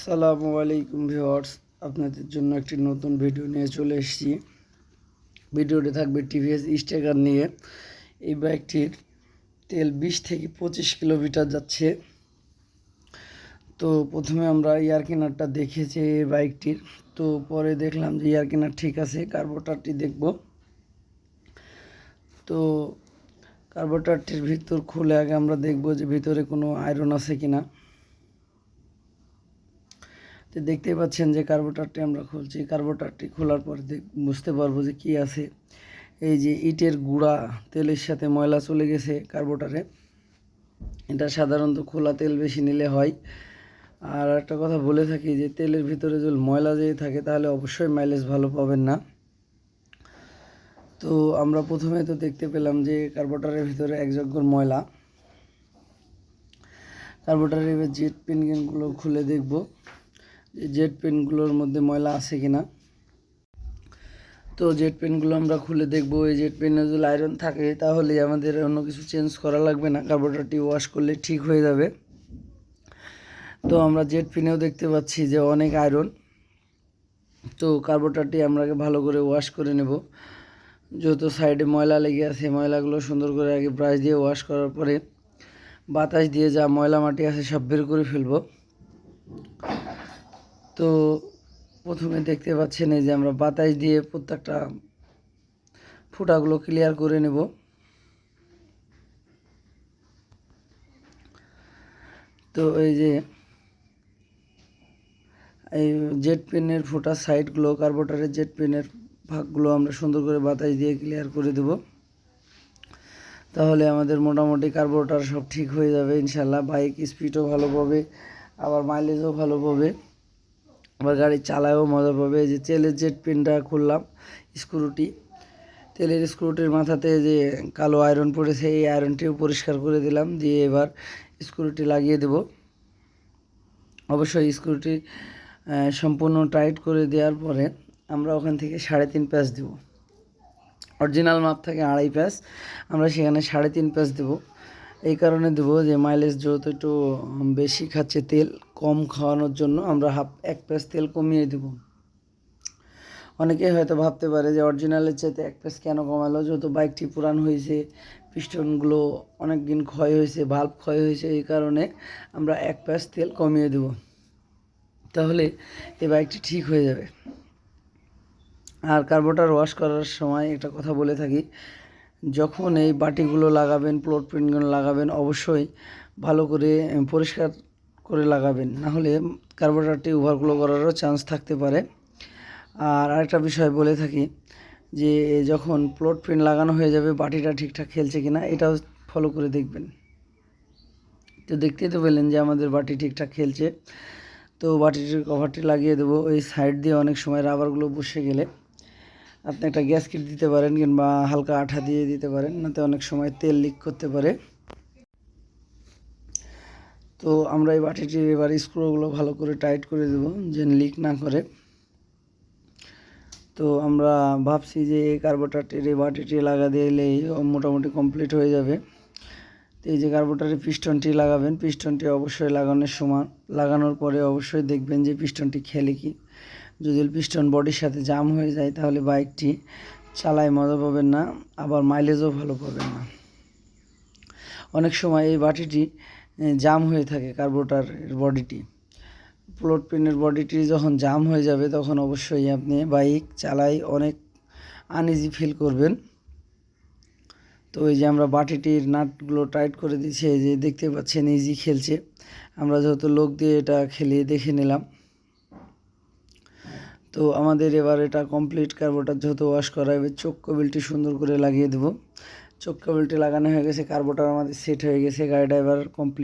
আসসালামু আলাইকুম ভিউয়ার্স, আপনাদের জন্য একটি নতুন ভিডিও নিয়ে চলে এসেছি। ভিডিওটি থাকবে টিভিএস স্টেকার নিয়ে। এই বাইকটির তেল বিশ থেকে পঁচিশ কিলোমিটার যাচ্ছে। তো প্রথমে আমরা এয়ার কিনারটা দেখেছি এই বাইকটির। তো পরে দেখলাম যে এয়ার কিনার ঠিক আছে, কার্বোটারটি দেখব। তো কার্বোটারটির ভিতর খুলে আগে আমরা দেখব যে ভিতরে কোনো আয়রন আছে কিনা। তো দেখতেই পাচ্ছেন যে কার্বোটারটি আমরা খুলছি। কার্বোটারটি খোলার পর বুঝতে পারব যে কি আছে। এই যে ইটের গুঁড়া, তেলের সাথে ময়লা চলে গেছে কার্বোটারে। এটা সাধারণত খোলা তেল বেশি নিলে হয়। আর একটা কথা বলে থাকি যে, তেলের ভিতরে যদি ময়লা যেয়ে থাকে, তাহলে অবশ্যই মাইলেজ ভালো পাবেন না। তো আমরা প্রথমে তো দেখতে পেলাম যে, কার্বোটারের ভিতরে এক যজ্ঞর ময়লা। কার্বোটারের জেট পেনগুলো খুলে দেখব। জেট পেনগুলোর মধ্যে ময়লা আছে কিনা? তো জেট পেনগুলো আমরা খুলে দেখব। এই জেট পেনে যদি আয়রন থাকে তাহলে আমাদের অন্য কিছু চেঞ্জ করা লাগবে না। কার্বোটারটি ওয়াশ করলে ঠিক হয়ে যাবে। তো আমরা জেট পেনেও দেখতে পাচ্ছি যে অনেক আয়রন। তো কার্বোটারটি আমরা ভালো করে ওয়াশ করে নেব। যত সাইডে ময়লা লেগে আছে, ময়লাগুলো সুন্দর করে আগে ব্রাশ দিয়ে ওয়াশ করার পরে বাতাস দিয়ে যা ময়লা মাটি আছে সব বের করে ফেলব। তো প্রথমে দেখতে পাচ্ছেন এই যে আমরা বাতাস দিয়ে প্রত্যেকটা ফুটাগুলো ক্লিয়ার করে নেব। তো এই যে এই জেট পেনের ফোটার সাইডগুলো কার্বোটারের জেট পেনের ভাগগুলো আমরা সুন্দর করে বাতাস দিয়ে ক্লিয়ার করে দেব। তাহলে আমাদের মোটামুটি কার্বোটার সব ঠিক হয়ে যাবে ইনশাল্লাহ বাইক স্পিডও ভালো পাবে, আবার মাইলেজও ভালো পাবে। আবার গাড়ি চালায়ও মজা পাবে। যে তেলের জেট পেনটা খুললাম স্ক্রুটি তেলের স্ক্রুটির মাথাতে যে কালো আয়রন পড়েছে, এই আয়রনটিও পরিষ্কার করে দিলাম, দিয়ে এবার স্ক্রুটি লাগিয়ে দেব। অবশ্যই স্ক্রুটি সম্পূর্ণ টাইট করে দেওয়ার পরে আমরা ওখান থেকে সাড়ে তিন প্যাচ দেব। অরিজিনাল মাপ থাকে আড়াই প্যাচ, আমরা সেখানে সাড়ে তিন প্যাচ দেবো। এই কারণে দেবো যে মাইলেজ যেহেতু একটু বেশি খাচ্ছে তেল কম খাওয়ানোর জন্য আমরা হাফ, এক প্যাচ তেল কমিয়ে দেব। অনেকেই হয়তো ভাবতে পারে যে অরিজিনালের চাইতে এক প্যাচ কেন কমালো? যেহেতু বাইকটি পুরান হয়েছে পিস্টনগুলো অনেক দিন ক্ষয় হয়েছে ভাল্ব ক্ষয় হয়েছে, এই কারণে আমরা এক প্যাচ তেল কমিয়ে দেব। তাহলে এই বাইকটি ঠিক হয়ে যাবে। আর কার্বোটার ওয়াশ করার সময় একটা কথা বলে থাকি যখন এই বাটিগুলো লাগাবেন প্লট প্রিন্টগুলো লাগাবেন, অবশ্যই ভালো করে পরিষ্কার করে লাগাবেন। না হলে কার্বোরেটরটি ওভারফ্লো করারও চান্স থাকতে পারে। আর আরেকটা বিষয় বলে থাকি যে যখন প্লট প্রিন্ট লাগানো হয়ে যাবে, বাটিটা ঠিকঠাক খেলছে কিনা, এটাও ফলো করে দেখবেন। তো দেখতেই তো পেলেন যে, আমাদের বাটি ঠিকঠাক খেলছে। তো বাটিটির কভারটি লাগিয়ে দেবো। ওই সাইড দিয়ে অনেক সময় রাবারগুলো বসে গেলে। আপনি একটা গ্যাস কিট দিতে পারেন কিংবা হালকা আঠা দিয়ে দিতে পারেন, নাতে অনেক সময় তেল লিক করতে পারে। তো আমরা এই বাটিটির এবার স্ক্রুগুলো ভালো করে টাইট করে দেব, যেন লিক না করে। তো আমরা ভাবছি যে এই কার্বোটারটির এই বাটিটি লাগা দিলেই মোটামুটি কমপ্লিট হয়ে যাবে। তো এই যে কার্বোটারের পিস্টনটি লাগাবেন পিস্টনটি অবশ্যই লাগানোর সময়, লাগানোর পরে অবশ্যই দেখবেন যে পিস্টনটি খেলে কি। যদি পিস্টন বডির সাথে জাম হয়ে যায়, তাহলে বাইকটি চালায় মজা পাবেন না, আবার মাইলেজও ভালো পাবেন না। অনেক সময় এই বাটিটি জাম হয়ে থাকে কার্বোটার বডিটি। প্লট পেনের বডিটি যখন জাম হয়ে যাবে, তখন অবশ্যই আপনি বাইক চালাই অনেক আনইজি ফিল করবেন। তো এই যে আমরা বাটিটির নাটগুলো টাইট করে দিচ্ছি এই যে দেখতে পাচ্ছেন ইজি খেলছে। আমরা যেহেতু লোক দিয়ে এটা খেলিয়ে দেখে নিলাম। তো আমাদের এবার এটা কমপ্লিট কার্বোটার যেহেতু ওয়াশ করা হবে। চোখ কবিলটি সুন্দর করে লাগিয়ে দেবো। চোখ কবিলটি লাগানো হয়ে গেছে কার্বোটার আমাদের সেট হয়ে গেছে, গাড়িটা এবার কমপ্লিট